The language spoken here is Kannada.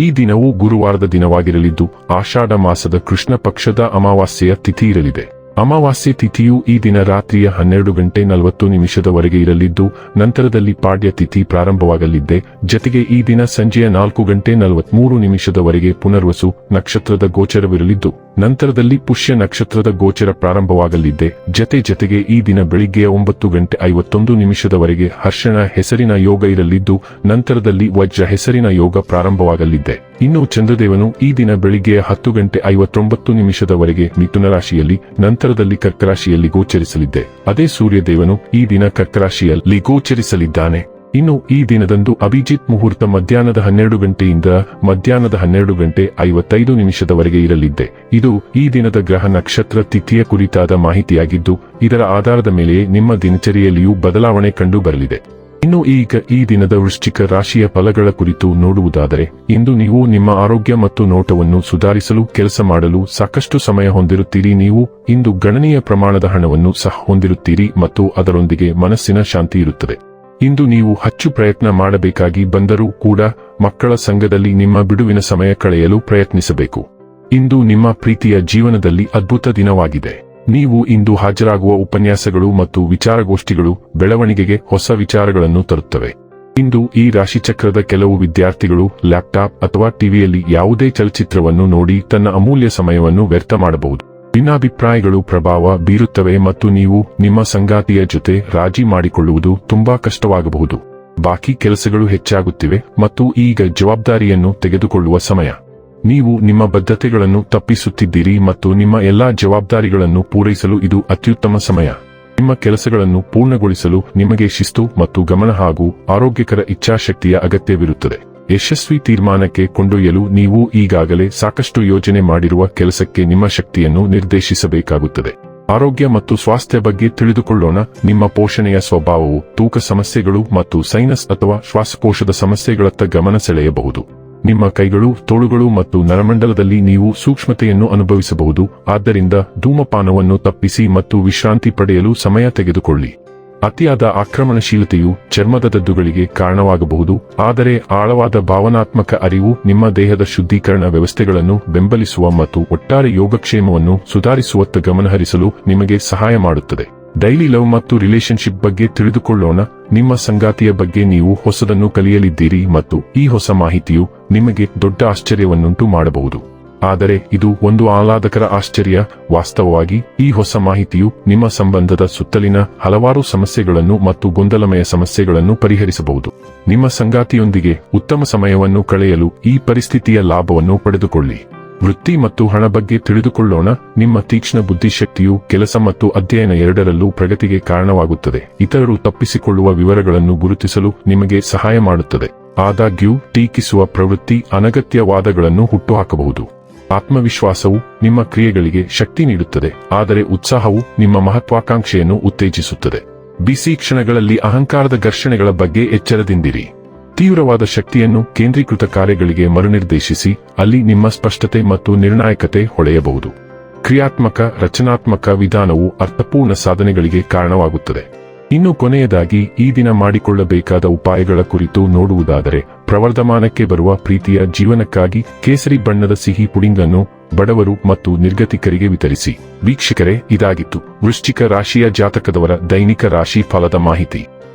ಈ ದಿನವು ಗುರುವಾರದ ದಿನವಾಗಿರಲಿದ್ದು ಆಷಾಢ ಮಾಸದ ಕೃಷ್ಣ ಪಕ್ಷದ ಅಮಾವಾಸ್ಯೆಯ ತಿಥಿ ಇರಲಿದೆ. ಅಮಾವಾಸ್ಯೆ ತಿಥಿಯು ಈ ದಿನ ರಾತ್ರಿಯ ಹನ್ನೆರಡು ಗಂಟೆ ನಲವತ್ತು ನಿಮಿಷದವರೆಗೆ ಇರಲಿದ್ದು, ನಂತರದಲ್ಲಿ ಪಾಡ್ಯ ತಿಥಿ ಪ್ರಾರಂಭವಾಗಲಿದ್ದೆ. ಜತೆಗೆ ಈ ದಿನ ಸಂಜೆಯ ನಾಲ್ಕು ಗಂಟೆ ನಲವತ್ಮೂರು ನಿಮಿಷದವರೆಗೆ ಪುನರ್ವಸು ನಕ್ಷತ್ರದ ಗೋಚರವಿರಲಿದ್ದು, ನಂತರದಲ್ಲಿ ಪುಷ್ಯ ನಕ್ಷತ್ರದ ಗೋಚರ ಪ್ರಾರಂಭವಾಗಲಿದ್ದೆ. ಜತೆ ಜತೆಗೆ ಈ ದಿನ ಬೆಳಿಗ್ಗೆಯ ಒಂಬತ್ತು ಗಂಟೆ ಐವತ್ತೊಂದು ನಿಮಿಷದವರೆಗೆ ಹರ್ಷಣ ಹೆಸರಿನ ಯೋಗ ಇರಲಿದ್ದು, ನಂತರದಲ್ಲಿ ವಜ್ರ ಹೆಸರಿನ ಯೋಗ ಪ್ರಾರಂಭವಾಗಲಿದ್ದೆ. ಇನ್ನು ಚಂದ್ರದೇವನು ಈ ದಿನ ಬೆಳಿಗ್ಗೆ ಹತ್ತು ಗಂಟೆ ಐವತ್ತೊಂಬತ್ತು ನಿಮಿಷದವರೆಗೆ ಮಿಥುನ ರಾಶಿಯಲ್ಲಿ ನಂತರದಲ್ಲಿ ಕರ್ಕರಾಶಿಯಲ್ಲಿ ಗೋಚರಿಸಲಿದ್ದೆ. ಅದೇ ಸೂರ್ಯದೇವನು ಈ ದಿನ ಕರ್ಕರಾಶಿಯಲ್ಲಿ ಗೋಚರಿಸಲಿದ್ದಾನೆ. ಇನ್ನು ಈ ದಿನದಂದು ಅಭಿಜಿತ್ ಮುಹೂರ್ತ ಮಧ್ಯಾಹ್ನದ ಹನ್ನೆರಡು ಗಂಟೆಯಿಂದ ಮಧ್ಯಾಹ್ನದ ಹನ್ನೆರಡು ಗಂಟೆ ಐವತ್ತೈದು ನಿಮಿಷದವರೆಗೆ ಇರಲಿದ್ದೆ. ಇದು ಈ ದಿನದ ಗ್ರಹ ನಕ್ಷತ್ರ ತಿಥಿಯ ಕುರಿತಾದ ಮಾಹಿತಿಯಾಗಿದ್ದು, ಇದರ ಆಧಾರದ ಮೇಲೆ ನಿಮ್ಮ ದಿನಚರಿಯಲ್ಲಿಯೂ ಬದಲಾವಣೆ ಕಂಡು ಬರಲಿದೆ. ಇನ್ನು ಈಗ ಈ ದಿನದ ವೃಶ್ಚಿಕ ರಾಶಿಯ ಫಲಗಳ ಕುರಿತು ನೋಡುವುದಾದರೆ, ಇಂದು ನೀವು ನಿಮ್ಮ ಆರೋಗ್ಯ ಮತ್ತು ನೋಟವನ್ನು ಸುಧಾರಿಸಲು ಕೆಲಸ ಮಾಡಲು ಸಾಕಷ್ಟು ಸಮಯ ಹೊಂದಿರುತ್ತೀರಿ. ನೀವು ಇಂದು ಗಣನೀಯ ಪ್ರಮಾಣದ ಹಣವನ್ನು ಸಹ ಹೊಂದಿರುತ್ತೀರಿ ಮತ್ತು ಅದರೊಂದಿಗೆ ಮನಸ್ಸಿನ ಶಾಂತಿ ಇರುತ್ತದೆ. ಇಂದು ನೀವು ಹೆಚ್ಚು ಪ್ರಯತ್ನ ಮಾಡಬೇಕಾಗಿ ಬಂದರೂ ಕೂಡ ಮಕ್ಕಳ ಸಂಘದಲ್ಲಿ ನಿಮ್ಮ ಬಿಡುವಿನ ಸಮಯ ಕಳೆಯಲು ಪ್ರಯತ್ನಿಸಬೇಕು. ಇಂದು ನಿಮ್ಮ ಪ್ರೀತಿಯ ಜೀವನದಲ್ಲಿ ಅದ್ಭುತ ದಿನವಾಗಿದೆ. ನೀವು ಇಂದು ಹಾಜರಾಗುವ ಉಪನ್ಯಾಸಗಳು ಮತ್ತು ವಿಚಾರಗೋಷ್ಠಿಗಳು ಬೆಳವಣಿಗೆಗೆ ಹೊಸ ವಿಚಾರಗಳನ್ನು ತರುತ್ತವೆ. ಇಂದು ಈ ರಾಶಿಚಕ್ರದ ಕೆಲವು ವಿದ್ಯಾರ್ಥಿಗಳು ಲ್ಯಾಪ್ಟಾಪ್ ಅಥವಾ ಟಿವಿಯಲ್ಲಿ ಯಾವುದೇ ಚಲಚಿತ್ರವನ್ನು ನೋಡಿ ತನ್ನ ಅಮೂಲ್ಯ ಸಮಯವನ್ನು ವ್ಯರ್ಥ ಮಾಡಬಹುದು. ಭಿನ್ನಾಭಿಪ್ರಾಯಗಳು ಪ್ರಭಾವ ಬೀರುತ್ತವೆ ಮತ್ತು ನೀವು ನಿಮ್ಮ ಸಂಗಾತಿಯ ಜೊತೆ ರಾಜಿ ಮಾಡಿಕೊಳ್ಳುವುದು ತುಂಬಾ ಕಷ್ಟವಾಗಬಹುದು. ಬಾಕಿ ಕೆಲಸಗಳು ಹೆಚ್ಚಾಗುತ್ತಿವೆ ಮತ್ತು ಈಗ ಜವಾಬ್ದಾರಿಯನ್ನು ತೆಗೆದುಕೊಳ್ಳುವ ಸಮಯ. ನೀವು ನಿಮ್ಮ ಬದ್ಧತೆಗಳನ್ನು ತಪ್ಪಿಸುತ್ತಿದ್ದೀರಿ ಮತ್ತು ನಿಮ್ಮ ಎಲ್ಲಾ ಜವಾಬ್ದಾರಿಗಳನ್ನು ಪೂರೈಸಲು ಇದು ಅತ್ಯುತ್ತಮ ಸಮಯ. ನಿಮ್ಮ ಕೆಲಸಗಳನ್ನು ಪೂರ್ಣಗೊಳಿಸಲು ನಿಮಗೆ ಶಿಸ್ತು ಮತ್ತು ಗಮನ ಹಾಗೂ ಆರೋಗ್ಯಕರ ಇಚ್ಛಾಶಕ್ತಿಯ ಅಗತ್ಯವಿರುತ್ತದೆ. ಯಶಸ್ವಿ ತೀರ್ಮಾನಕ್ಕೆ ಕೊಂಡೊಯ್ಯಲು ನೀವು ಈಗಾಗಲೇ ಸಾಕಷ್ಟು ಯೋಜನೆ ಮಾಡಿರುವ ಕೆಲಸಕ್ಕೆ ನಿಮ್ಮ ಶಕ್ತಿಯನ್ನು ನಿರ್ದೇಶಿಸಬೇಕಾಗುತ್ತದೆ. ಆರೋಗ್ಯ ಮತ್ತು ಸ್ವಾಸ್ಥ್ಯ ಬಗ್ಗೆ ತಿಳಿದುಕೊಳ್ಳೋಣ. ನಿಮ್ಮ ಪೋಷಣೆಯ ಸ್ವಭಾವವು ತೂಕ ಸಮಸ್ಯೆಗಳು ಮತ್ತು ಸೈನಸ್ ಅಥವಾ ಶ್ವಾಸಕೋಶದ ಸಮಸ್ಯೆಗಳತ್ತ ಗಮನ ಸೆಳೆಯಬಹುದು. ನಿಮ್ಮ ಕೈಗಳು, ತೋಳುಗಳು ಮತ್ತು ನರಮಂಡಲದಲ್ಲಿ ನೀವು ಸೂಕ್ಷ್ಮತೆಯನ್ನು ಅನುಭವಿಸಬಹುದು. ಆದ್ದರಿಂದ ಧೂಮಪಾನವನ್ನು ತಪ್ಪಿಸಿ ಮತ್ತು ವಿಶ್ರಾಂತಿ ಪಡೆಯಲು ಸಮಯ ತೆಗೆದುಕೊಳ್ಳಿ. ಅತಿಯಾದ ಆಕ್ರಮಣಶೀಲತೆಯು ಚರ್ಮದ ದದ್ದುಗಳಿಗೆ ಕಾರಣವಾಗಬಹುದು. ಆದರೆ ಆಳವಾದ ಭಾವನಾತ್ಮಕ ಅರಿವು ನಿಮ್ಮ ದೇಹದ ಶುದ್ಧೀಕರಣ ವ್ಯವಸ್ಥೆಗಳನ್ನು ಬೆಂಬಲಿಸುವ ಮತ್ತು ಒಟ್ಟಾರೆ ಯೋಗಕ್ಷೇಮವನ್ನು ಸುಧಾರಿಸುವತ್ತ ಗಮನಹರಿಸಲು ನಿಮಗೆ ಸಹಾಯ ಮಾಡುತ್ತದೆ. ಡೈಲಿ ಲವ್ ಮತ್ತು ರಿಲೇಶನ್ಶಿಪ್ ಬಗ್ಗೆ ತಿಳಿದುಕೊಳ್ಳೋಣ. ನಿಮ್ಮ ಸಂಗಾತಿಯ ಬಗ್ಗೆ ನೀವು ಹೊಸದನ್ನು ಕಲಿಯಲಿದ್ದೀರಿ ಮತ್ತು ಈ ಹೊಸ ಮಾಹಿತಿಯು ನಿಮಗೆ ದೊಡ್ಡ ಆಶ್ಚರ್ಯವನ್ನುಂಟು ಮಾಡಬಹುದು. ಆದರೆ ಇದು ಒಂದು ಆಹ್ಲಾದಕರ ಆಶ್ಚರ್ಯ. ವಾಸ್ತವವಾಗಿ ಈ ಹೊಸ ಮಾಹಿತಿಯು ನಿಮ್ಮ ಸಂಬಂಧದ ಸುತ್ತಲಿನ ಹಲವಾರು ಸಮಸ್ಯೆಗಳನ್ನು ಮತ್ತು ಗೊಂದಲಮಯ ಸಮಸ್ಯೆಗಳನ್ನು ಪರಿಹರಿಸಬಹುದು. ನಿಮ್ಮ ಸಂಗಾತಿಯೊಂದಿಗೆ ಉತ್ತಮ ಸಮಯವನ್ನು ಕಳೆಯಲು ಈ ಪರಿಸ್ಥಿತಿಯ ಲಾಭವನ್ನು ಪಡೆದುಕೊಳ್ಳಿ. ವೃತ್ತಿ ಮತ್ತು ಹಣ ಬಗ್ಗೆ ತಿಳಿದುಕೊಳ್ಳೋಣ. ನಿಮ್ಮ ತೀಕ್ಷ್ಣ ಬುದ್ಧಿಶಕ್ತಿಯು ಕೆಲಸ ಮತ್ತು ಅಧ್ಯಯನ ಎರಡರಲ್ಲೂ ಪ್ರಗತಿಗೆ ಕಾರಣವಾಗುತ್ತದೆ. ಇತರರು ತಪ್ಪಿಸಿಕೊಳ್ಳುವ ವಿವರಗಳನ್ನು ಗುರುತಿಸಲು ನಿಮಗೆ ಸಹಾಯ ಮಾಡುತ್ತದೆ. ಆದಾಗ್ಯೂ, ಟೀಕಿಸುವ ಪ್ರವೃತ್ತಿ ಅನಗತ್ಯ ವಾದಗಳನ್ನು ಹುಟ್ಟುಹಾಕಬಹುದು. ಆತ್ಮವಿಶ್ವಾಸವು ನಿಮ್ಮ ಕ್ರಿಯೆಗಳಿಗೆ ಶಕ್ತಿ ನೀಡುತ್ತದೆ. ಆದರೆ ಉತ್ಸಾಹವು ನಿಮ್ಮ ಮಹತ್ವಾಕಾಂಕ್ಷೆಯನ್ನು ಉತ್ತೇಜಿಸುತ್ತದೆ. ಬಿಸಿ ಕ್ಷಣಗಳಲ್ಲಿ ಅಹಂಕಾರದ ಘರ್ಷಣೆಗಳ ಬಗ್ಗೆ ಎಚ್ಚರದಿಂದಿರಿ. ತೀವ್ರವಾದ ಶಕ್ತಿಯನ್ನು ಕೇಂದ್ರೀಕೃತ ಕಾರ್ಯಗಳಿಗೆ ಮರುನಿರ್ದೇಶಿಸಿ, ಅಲ್ಲಿ ನಿಮ್ಮ ಸ್ಪಷ್ಟತೆ ಮತ್ತು ನಿರ್ಣಾಯಕತೆ ಹೊಳೆಯಬಹುದು. ಕ್ರಿಯಾತ್ಮಕ, ರಚನಾತ್ಮಕ ವಿಧಾನವು ಅರ್ಥಪೂರ್ಣ ಸಾಧನೆಗಳಿಗೆ ಕಾರಣವಾಗುತ್ತದೆ. ಇನ್ನು ಕೊನೆಯದಾಗಿ, ಈ ದಿನ ಮಾಡಿಕೊಳ್ಳಬೇಕಾದ ಉಪಾಯಗಳ ಕುರಿತು ನೋಡುವುದಾದರೆ, ಪ್ರವರ್ಧಮಾನಕ್ಕೆ ಬರುವ ಪ್ರೀತಿಯ ಜೀವನಕ್ಕಾಗಿ ಕೇಸರಿ ಬಣ್ಣದ ಸಿಹಿ ಪುಡಿಂಗನ್ನು ಬಡವರು ಮತ್ತು ನಿರ್ಗತಿಕರಿಗೆ ವಿತರಿಸಿ. ವೀಕ್ಷಕರೇ, ಇದಾಗಿತ್ತು. ವೃಶ್ಚಿಕ ರಾಶಿಯ ಜಾತಕದವರ ದೈನಿಕ ರಾಶಿ ಫಲದ ಮಾಹಿತಿ.